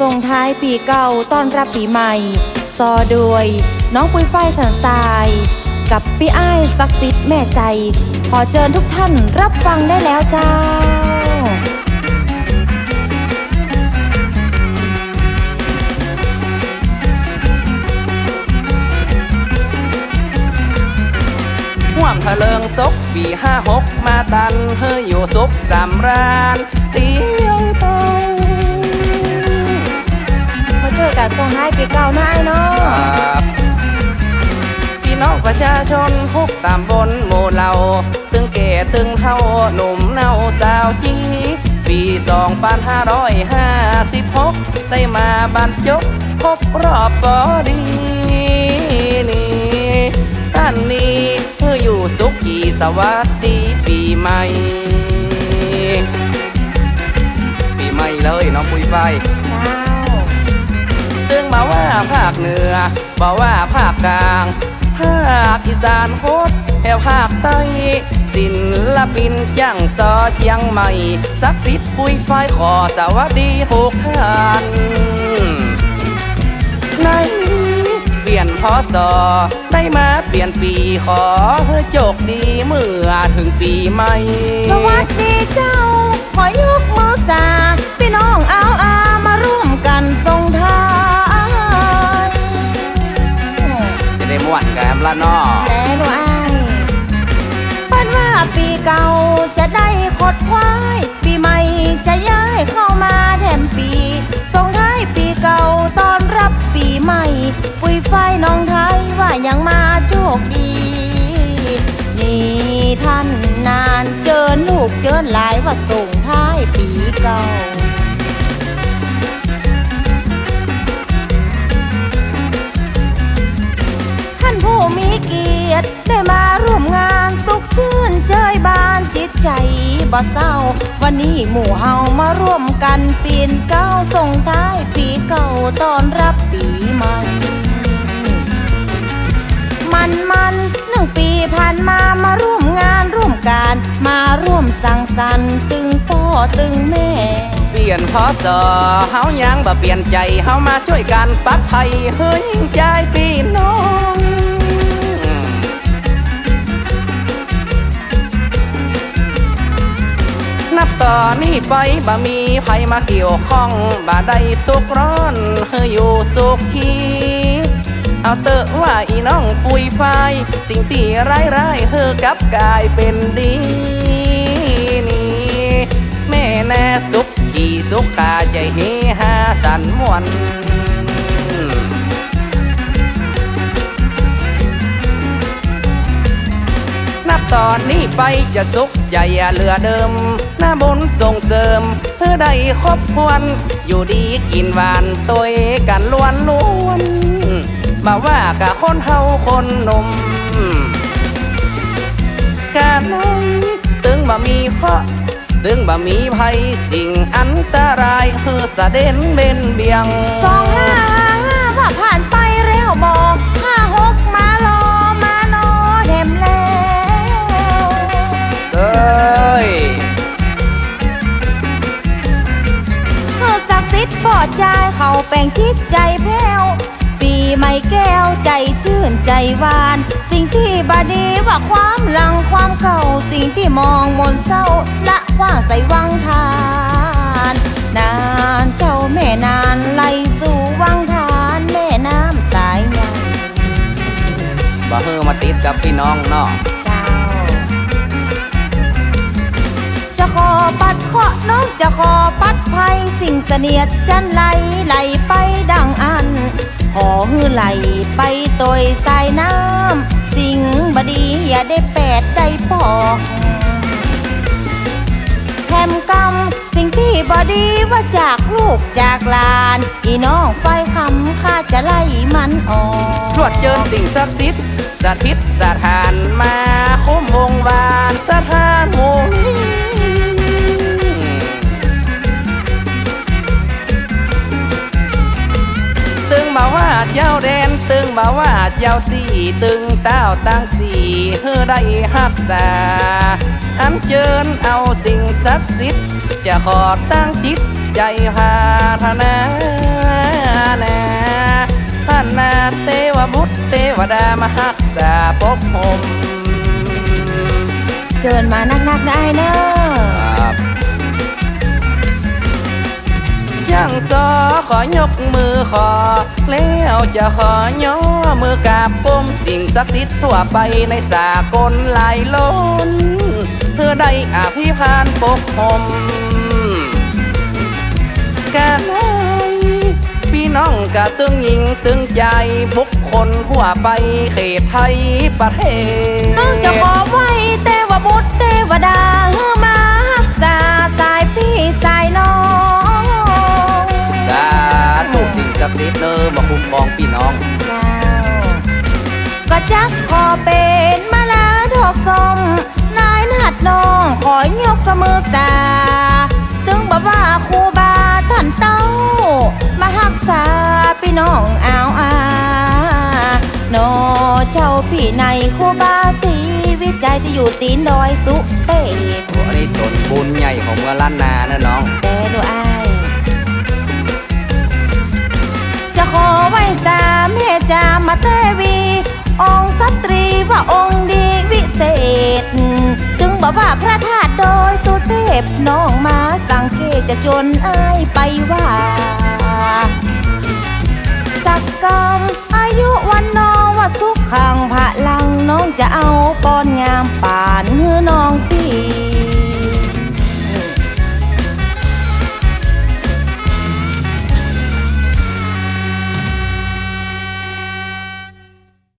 ส่งท้ายปีเก่าต้อนรับปีใหม่ ซอด้วย น้องปุ้ยฝ้ายสันทราย กับพี่อ้ายศักดิ์สิทธิ์แม่ใจ ขอเชิญทุกท่านรับฟังได้แล้วจ้าห่วมทะเลิงซกปีห้าหกมาตันเฮออยู่สุขสำราญเตียวเตามาเจ อกับส่งท้ายปีเก่านะไอ้เนาะครับพี่น้องประชาชนทุกตำบลหมู่เหล่าตึงเก่ตึงเท่าหนุ่มเนาสาวจีปีสองพันห้าร้อยห้าสิบหกได้มาบรรจบครบรอบปอดีนี่ท่านนี้เพื่ออยู่สุขีสวัสดีปีใหม่ปีใหม่เลยน้องปุ้ยไฟ ภาคเหนือบอกว่าภาคกลาง ภาคอีสานโคตรแถวภาคใต้ศิลปินจังซอเชียงใหม่ศักดิ์สิทธิ์ปุ้ยฝ้ายขอสวัสดีทุกท่านในเปลี่ยนพอสอได้มาเปลี่ยนปีขอให้โชคดีเมื่อถึงปีใหม่ สวัสดีเจ้า ท่านนานเจอลูกเจอหลายว่าส่งท้ายปีเก่าท่านผู้มีเกียรติได้มาร่วมงานสุขชื่นเจยบานจิตใจบ่เศร้า วันนี้หมู่เฮามาร่วมกันปีนเก้าส่งท้ายปีเก่าต้อนรับปีใหม่ สังสรรค์ตึงพ่อตึงแม่ เปลี่ยนพอสอเฮายังบ่เปลี่ยนใจเฮามาช่วยกันปัดไทยเฮ้ยใจพี่น้องนับต่อนี้ไปบ่มีไผมาเกี่ยวข้องบ่ได้ตุกร้อนเฮออยู่สุขีเอาเตอะว่าอีน้องปุยไฟ สิ่งที่ร้ายร้ายๆเฮอกับกายเป็นดี แม่แน่สุขขี่สุขขาใจเฮฮาสันมวนนับตอนนี้ไปจะสุขใจเหลือเดิม หน้าบุญส่งเสริม เพื่อได้ครบควนอยู่ดีกินหวานตัวเอกันล้วนล้วนมาว่ากะคนเฮาคนหนมกะน้อยตึง บ่มีข้อตึงบ่มีภัยสิ่งอันตรายเฮือสะเด็นเบนเบียงสองห้าห้าว่าผ่านไปแล้วบอกห้าหกมารอมานอเด็มแล้วเซ้ยเมื่อศักดิ์สิทธิ์ปอดใจเขาแป่งจิตใจ ใจหวาน สิ่งที่บาดีว่าความหลังความเก่า สิ่งที่มองมนเศร้าละขว้างใส่วังทาน นานเจ้าแม่นานไหลสู่วังทานแม่น้ำสายใหญ่บ่เฮือมาติดกับพี่น้องเนาะเจ้าจะขอปัดเคราะห์น้องจะขอปัดภัยสิ่งเสนียดจันไหลไหลไปดังอัน ขอฮือไหลไป ตอยสายน้ำ สิ่งบดีอย่าได้แปดได้ปอกแถมกรรมสิ่งที่บดีว่าจากลูกจากลาน อีน้องไฟคำข้าจะไล่มันออกตรวจเจอสิ่งศักดิ์สิทธิ์สถิตสถานมาคุ้มวงวานสถานหมู่ มาว่าเจ้าตีตึงเต้าตั้งสีเฮือได้หักษา อันเจิญเอาสิ่งศักดิ์สิทธิ์จะขอตั้งจิตใจพาธนานาท่านนาเทวบุตรเทวดามาหักษาปกหมเจิญมานักๆนะไอ้เนอะครับช่างซอขอยกมือขอ แล้วจะขอย่อมือกราบก้มสิ่งศักดิ์สิทธิ์ทั่วไปในสากลหลายล้น เพื่อได้อภิพานปกหมกะให้พี่น้องกะตึงยิงตึงใจบุคคลทั่วไปเขตไทยประเทศน้องจะขอไว้เทวบุตรเทวดาเฮือมารักษาสายพี่สายน้อง ธุสิ่งศักดิ์สิทธิ์เนอมาคุ้มครองพี่น้องเจ้าก็จักขอเป็นมาลาดอกสมนายนัดน้องขอยกกระมือสาถึงบอกว่าครูบาท่านเต้า มาหักษาพี่น้องอาวอาโนเจ้าพี่ในครูบาสีวิจัยจะอยู่ตีนดอยสุเตศโอ้อันนี้ตนบุญใหญ่ของเมืองล้านนานะน้องแต่ดูอา จะขอไว้สามเฮจามาเทวี องค์สตรีว่าองค์ดีวิเศษ จึงบอกว่าพระธาตุโดยสุเทพน้องมาสังเกตจะจนอายไปว่า สักกรรมอายุวันนอว่าสุขขังพระลังน้องจะเอาปอ